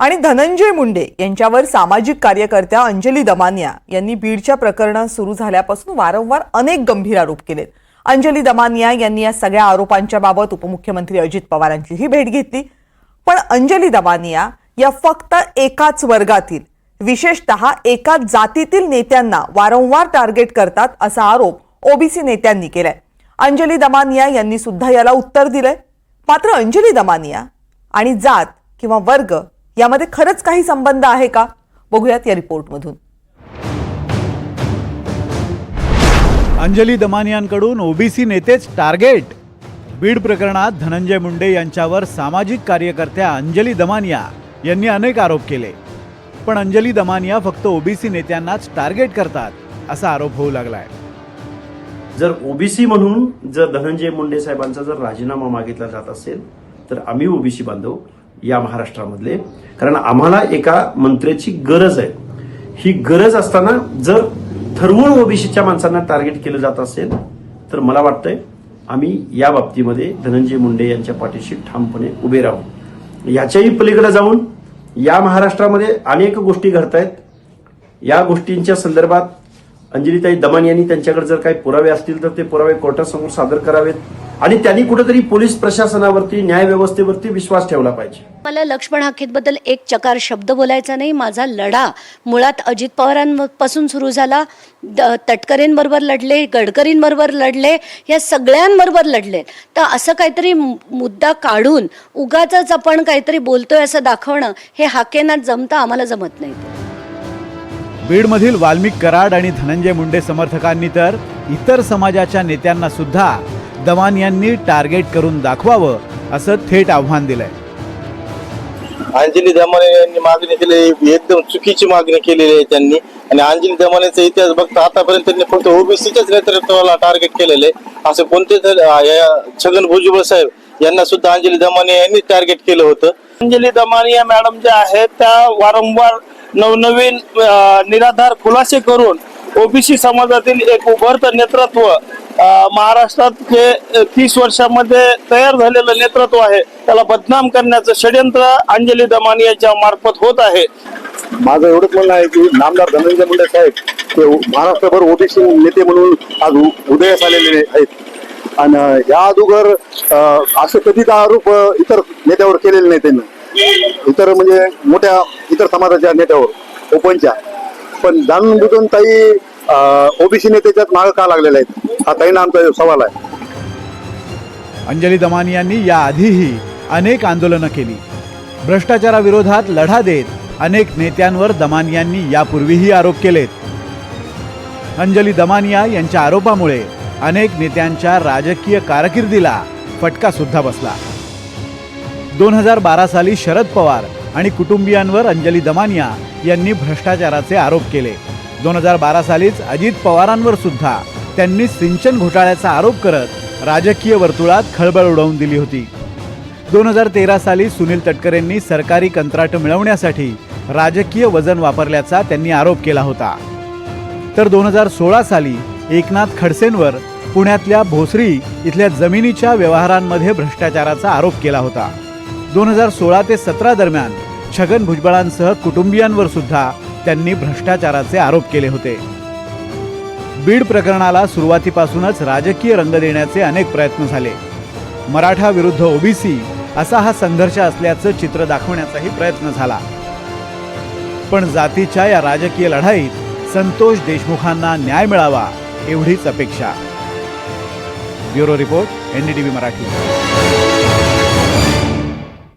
आणि धनंजय मुंडे यांच्यावर सामाजिक कार्यकर्त्या अंजली दमानिया यांनी बीडच्या प्रकरणात सुरू झाल्यापासून वारंवार अनेक गंभीर आरोप केलेत. अंजली दमानिया यांनी या सगळ्या आरोपांच्या बाबत उपमुख्यमंत्री अजित पवारांचीही भेट घेतली. पण अंजली दमानिया या फक्त एकाच वर्गातील विशेषतः एकाच जातीतील नेत्यांना वारंवार टार्गेट करतात असा आरोप ओबीसी नेत्यांनी केलाय. अंजली दमानिया यांनी सुद्धा याला उत्तर दिलंय. मात्र अंजली दमानिया आणि जात किंवा वर्ग यामध्ये खरंच काही संबंध आहे का? बघूयात या रिपोर्टमधून. अंजली दमानियांकडून ओबीसी नेतेच टार्गेट. बीड प्रकरणात धनंजय मुंडे यांच्यावर सामाजिक कार्यकर्त्या अंजली दमानिया यांनी अनेक आरोप केले. पण अंजली दमानिया फक्त ओबीसी नेत्यांनाच टार्गेट करतात असा आरोप होऊ लागलाय. जर ओबीसी म्हणून जर धनंजय मुंडे साहेबांचा जर राजीनामा मागितला जात असेल तर आम्ही ओबीसी बांधव या महाराष्ट्रामधले. कारण आम्हाला एका मंत्र्याची गरज आहे. ही गरज असताना जर ठरवून ओबीसीच्या माणसांना टार्गेट केलं जात असेल तर मला वाटतंय आम्ही या बाबतीमध्ये धनंजय मुंडे यांच्या पाठीशी ठामपणे उभे राहू. याच्याही पलीकडे जाऊन या महाराष्ट्रामध्ये अनेक गोष्टी घडत आहेत या गोष्टींच्या संदर्भात अंजलीताई दमान यांनी त्यांच्याकडे जर काही पुरावे असतील तर ते पुरावे कोर्टासमोर सादर करावेत. आणि त्यांनी कुठेतरी पोलीस प्रशासनावरती न्याय व्यवस्थेवरती विश्वास ठेवला पाहिजे. मला लक्ष्मण हाकेतबद्दल एक चकार शब्द बोलायचा नाही माझा लढा मुळात अजित पवारांपासून सुरू झाला. द- तटकरेंबरोबर लढले गडकरींबरोबर लढले या सगळ्यांबरोबर लढले. तर असं काहीतरी मुद्दा काढून उगाच आपण काहीतरी बोलतोय असं दाखवणं हे हाकेना जमतं आम्हाला जमत नाही. बीडमधील वाल्मिक कराड आणि धनंजय मुंडे समर्थकांनी तर इतर समाजाच्या नेत्यांना सुद्धा दमानियांनी टार्गेट करून दाखवावं असं थेट आव्हान दिलंय. अंजली दमाने यांनी मागणी केली एकदम चुकीची मागणी केलेली आहे त्यांनी. आणि अंजली दमानेचा इतिहास बघता आतापर्यंत त्यांनी फक्त ओबीसीच्याच नेतृत्वाला टार्गेट केलेले असे कोणते या छगन भुजबळ साहेब यांना सुद्धा अंजली दमाने यांनी टार्गेट केलं होतं. अंजली दमानी या मॅडम ज्या आहेत त्या वारंवार नवनवीन निराधार खुलासे करून ओबीसी समाजातील एक उभरतं नेतृत्व महाराष्ट्रात जे तीस वर्षामध्ये तयार झालेलं नेतृत्व आहे त्याला बदनाम करण्याचं षडयंत्र अंजली दमानी यांच्या मार्फत होत आहे. माझं एवढंच म्हणणं आहे की नामदार धनंजय मुंडे साहेब ते महाराष्ट्रभर ओबीसी नेते म्हणून आज उदयास आलेले आहेत. आणि या अगोदर असं असे कधीच आरोप इतर नेत्यावर केलेले नाही त्यांनी. इतर म्हणजे मोठ्या इतर समाजाच्या नेत्यावर ओपनच्या. पण जाणून बुजून ताई ओबीसी नेत्याच्यात मागं का लागलेला आहेत? हा ताईंना आमचा सवाल आहे. अंजली दमानियांनी याआधीही अनेक आंदोलनं केली. भ्रष्टाचाराविरोधात लढा देत अनेक नेत्यांवर दमानियांनी यापूर्वीही आरोप केलेत. अंजली दमानिया यांच्या आरोपामुळे अनेक नेत्यांच्या राजकीय कारकिर्दीला फटका सुद्धा बसला. दोन हजार बारा साली शरद पवार आणि कुटुंबियांवर अंजली दमानिया यांनी भ्रष्टाचाराचे आरोप केले. दोन हजार बारा सालीच अजित पवारांवर सुद्धा त्यांनी सिंचन घोटाळ्याचा आरोप करत राजकीय वर्तुळात खळबळ उडवून दिली होती. दोन हजार तेरा साली सुनील तटकरेंनी सरकारी कंत्राट मिळवण्यासाठी राजकीय वजन वापरल्याचा त्यांनी आरोप केला होता. तर दोन हजार सोळा साली एकनाथ खडसेंवर पुण्यातल्या भोसरी इथल्या जमिनीच्या व्यवहारांमध्ये भ्रष्टाचाराचा आरोप केला होता. दोन हजार सोळा ते सतरा दरम्यान छगन भुजबळांसह कुटुंबियांवर सुद्धा त्यांनी भ्रष्टाचाराचे आरोप केले होते. बीड प्रकरणाला सुरुवातीपासूनच राजकीय रंग देण्याचे अनेक प्रयत्न झाले. मराठा विरुद्ध ओबीसी असा हा संघर्ष असल्याचं चित्र दाखवण्याचाही प्रयत्न झाला. पण जातीच्या या राजकीय लढाईत संतोष देशमुखांना न्याय मिळावा एवढीच अपेक्षा. Bureau report NDTV Marathi.